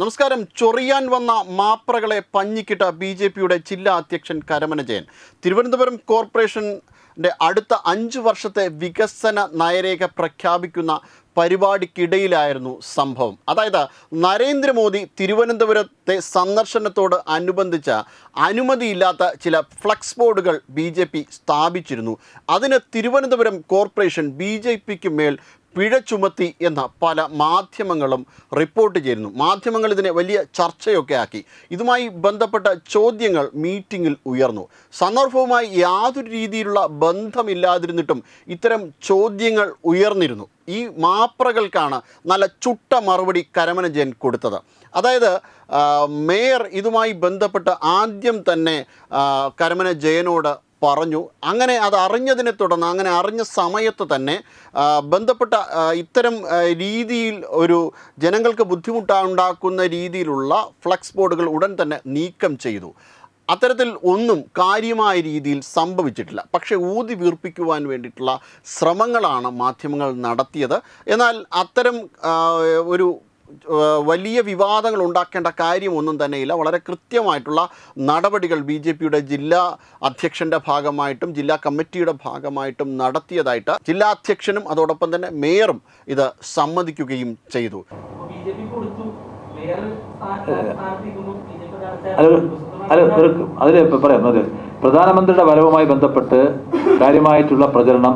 നമസ്കാരം. ചൊറിയാൻ വന്ന മാപ്രകളെ പഞ്ഞിക്കിട്ട B J പിയുടെ ജില്ലാ അധ്യക്ഷൻ കരമന ജയൻ. തിരുവനന്തപുരം കോർപ്പറേഷന്റെ അടുത്ത അഞ്ച് വർഷത്തെ വികസന നയരേഖ പ്രഖ്യാപിക്കുന്ന പരിപാടിക്കിടയിലായിരുന്നു സംഭവം. അതായത് നരേന്ദ്രമോദി തിരുവനന്തപുരത്തെ സന്ദർശനത്തോട് അനുബന്ധിച്ച അനുമതിയില്ലാത്ത ചില ഫ്ലക്സ് ബോർഡുകൾ ബി ജെ പി സ്ഥാപിച്ചിരുന്നു. അതിന് തിരുവനന്തപുരം കോർപ്പറേഷൻ ബി ജെ പിക്ക് മേൽ പിഴ ചുമത്തി എന്ന പല മാധ്യമങ്ങളും റിപ്പോർട്ട് ചെയ്യുന്നു മാധ്യമങ്ങൾ ഇതിനെ വലിയ ചർച്ചയൊക്കെ ആക്കി. ഇതുമായി ബന്ധപ്പെട്ട ചോദ്യങ്ങൾ മീറ്റിംഗിൽ ഉയർന്നു. സന്ദർഭവുമായി യാതൊരു രീതിയിലുള്ള ബന്ധമില്ലാതിരുന്നിട്ടും ഇത്തരം ചോദ്യങ്ങൾ ഉയർന്നിരുന്നു. ഈ മാപ്രകൾക്കാണ് നല്ല ചുട്ട മറുപടി കരമന ജയൻ കൊടുത്തത്. അതായത് മേയർ ഇതുമായി ബന്ധപ്പെട്ട് ആദ്യം തന്നെ കരമന ജയനോട് പറഞ്ഞു. അങ്ങനെ അത് അറിഞ്ഞതിനെ തുടർന്ന് അങ്ങനെ അറിഞ്ഞ സമയത്ത് തന്നെ ബന്ധപ്പെട്ട ഇത്തരം രീതിയിൽ ഒരു ജനങ്ങൾക്ക് ബുദ്ധിമുട്ടുണ്ടാക്കുന്ന രീതിയിലുള്ള ഫ്ലക്സ് ബോർഡുകൾ ഉടൻ തന്നെ നീക്കം ചെയ്തു. അത്തരത്തിൽ ഒന്നും കാര്യമായ രീതിയിൽ സംഭവിച്ചിട്ടില്ല. പക്ഷേ ഊതി വീർപ്പിക്കുവാൻ വേണ്ടിയിട്ടുള്ള ശ്രമങ്ങളാണ് മാധ്യമങ്ങൾ നടത്തിയത്. എന്നാൽ അത്തരം ഒരു വലിയ വിവാദങ്ങൾ ഉണ്ടാക്കേണ്ട കാര്യമൊന്നും തന്നെയില്ല. വളരെ കൃത്യമായിട്ടുള്ള നടപടികൾ ബി ജെ പിയുടെ ജില്ലാ അധ്യക്ഷന്റെ ഭാഗമായിട്ടും ജില്ലാ കമ്മിറ്റിയുടെ ഭാഗമായിട്ടും നടത്തിയതായിട്ട് ജില്ലാ അധ്യക്ഷനും അതോടൊപ്പം തന്നെ മേയറും ഇത് സമ്മതിക്കുകയും ചെയ്തു. അതിൽ പറയാം അതെ. പ്രധാനമന്ത്രിയുടെ വരവുമായി ബന്ധപ്പെട്ട് കാര്യമായിട്ടുള്ള പ്രചരണം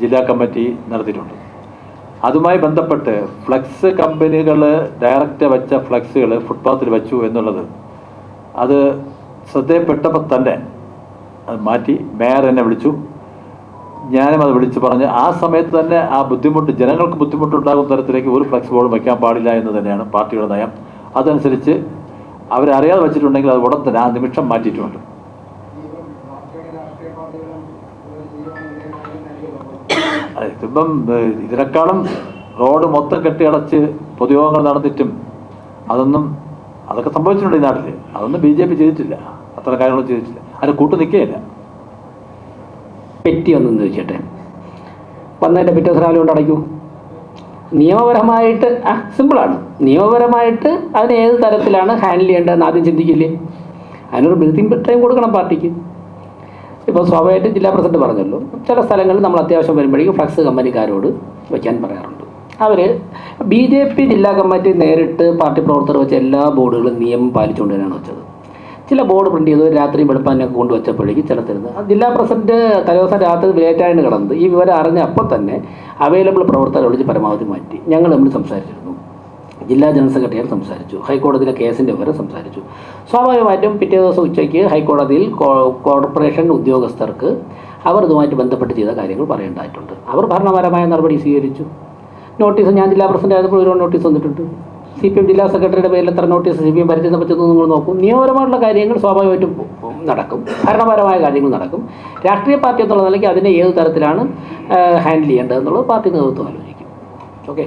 ജില്ലാ കമ്മിറ്റി നടത്തിയിട്ടുണ്ട്. അതുമായി ബന്ധപ്പെട്ട് ഫ്ലക്സ് കമ്പനികൾ ഡയറക്റ്റ് വെച്ച ഫ്ലക്സുകൾ ഫുട്പാത്തിൽ വെച്ചു എന്നുള്ളത് അത് ശ്രദ്ധയിൽപ്പെട്ടപ്പോൾ തന്നെ അത് മാറ്റി മേയർ എന്നെ വിളിച്ചു. ഞാനും അത് വിളിച്ചു പറഞ്ഞ് ആ സമയത്ത് തന്നെ ആ ബുദ്ധിമുട്ട് ജനങ്ങൾക്ക് ബുദ്ധിമുട്ടുണ്ടാകുന്ന തരത്തിലേക്ക് ഒരു ഫ്ലക്സ് ബോർഡ് വയ്ക്കാൻ പാടില്ല എന്ന് തന്നെയാണ് പാർട്ടിയുടെ നയം. അതനുസരിച്ച് അവരറിയാതെ വെച്ചിട്ടുണ്ടെങ്കിൽ അത് ഉടൻ തന്നെ ആ നിമിഷം മാറ്റിയിട്ടുമുണ്ട് ഇതിപ്പം ഇതിനേക്കാളും റോഡ് മൊത്തം കെട്ടിയടച്ച് പൊതുയോഗങ്ങൾ നടന്നിട്ടും അതൊന്നും അതൊക്കെ സംഭവിച്ചിട്ടുണ്ട് ഈ നാട്ടിൽ അതൊന്നും ബി ജെ പി ചെയ്തിട്ടില്ല. അത്ര കാര്യങ്ങളും ചെയ്തിട്ടില്ല. അതിന് കൂട്ടു നിൽക്കുകയില്ല. പെറ്റി ഒന്നും ചോദിച്ചട്ടെ. വന്നതിന്റെ പിറ്റേ ദിവസം കൊണ്ട് അടയ്ക്കൂ. നിയമപരമായിട്ട് ആ സിമ്പിളാണ്. നിയമപരമായിട്ട് അതിന് ഏത് തരത്തിലാണ് ഹാൻഡിൽ ചെയ്യേണ്ടതെന്ന് ആദ്യം ചിന്തിക്കില്ലേ? അതിനൊരു ബ്രീത്തിങ് ടൈം കൊടുക്കണം പാർട്ടിക്ക്. ഇപ്പോൾ സ്വാഭാവികമായിട്ടും ജില്ലാ പ്രസിഡന്റ് പറഞ്ഞല്ലോ ചില സ്ഥലങ്ങളിൽ നമ്മൾ അത്യാവശ്യം വരുമ്പോഴേക്കും ഫ്ലക്സ് കമ്പനിക്കാരോട് വയ്ക്കാൻ പറയാറുണ്ട്. അവർ ബി ജെ പി ജില്ലാ കമ്മിറ്റി നേരിട്ട് പാർട്ടി പ്രവർത്തകർ വെച്ച എല്ലാ ബോർഡുകളും നിയമം പാലിച്ചുകൊണ്ട് തന്നെയാണ് വെച്ചത്. ചില ബോർഡ് പ്രിന്റ് ചെയ്ത് രാത്രി വെളുപ്പാനൊക്കെ കൊണ്ടുവച്ചപ്പോഴേക്കും ചില തരുന്നത് ജില്ലാ പ്രസിഡന്റ് തലേദിവസം രാത്രി ലേറ്റായിട്ട് കിടന്നത് ഈ വിവരം അറിഞ്ഞ അപ്പോൾ തന്നെ അവൈലബിൾ പ്രവർത്തകരെ വിളിച്ച് പരമാവധി മാറ്റി. ഞങ്ങൾ നമ്മൾ സംസാരിച്ചിരുന്നു. ജില്ലാ ജനറൽ സെക്രട്ടറിയാൽ സംസാരിച്ചു. ഹൈക്കോടതിയിലെ കേസിന്റെ വിവരം സംസാരിച്ചു. സ്വാഭാവികമായിട്ടും പിറ്റേ ദിവസം ഉച്ചയ്ക്ക് ഹൈക്കോടതിയിൽ കോർപ്പറേഷൻ ഉദ്യോഗസ്ഥർക്ക് അവർ ഇതുമായിട്ട് ബന്ധപ്പെട്ട് ചെയ്ത കാര്യങ്ങൾ പറയേണ്ടതായിട്ടുണ്ട് അവർ ഭരണപരമായ നടപടി സ്വീകരിച്ചു. നോട്ടീസ് ഞാൻ ജില്ലാ പ്രസിഡന്റ് ആയപ്പോൾ ഒരു നോട്ടീസ് വന്നിട്ടുണ്ട്. സി പി എം ജില്ലാ സെക്രട്ടറിയുടെ പേരിൽ എത്ര നോട്ടീസ് സി പി എം പരിചയം പറ്റുന്നു നിങ്ങൾ നോക്കും. നിയമപരമായിട്ടുള്ള കാര്യങ്ങൾ സ്വാഭാവികമായിട്ടും നടക്കും. ഭരണപരമായ കാര്യങ്ങൾ നടക്കും. രാഷ്ട്രീയ പാർട്ടി എന്നുള്ള നിലയ്ക്ക് അതിനെ ഏത് തരത്തിലാണ് ഹാൻഡിൽ ചെയ്യേണ്ടതെന്നുള്ളത് പാർട്ടി നേതൃത്വം ആലോചിക്കും. Okay?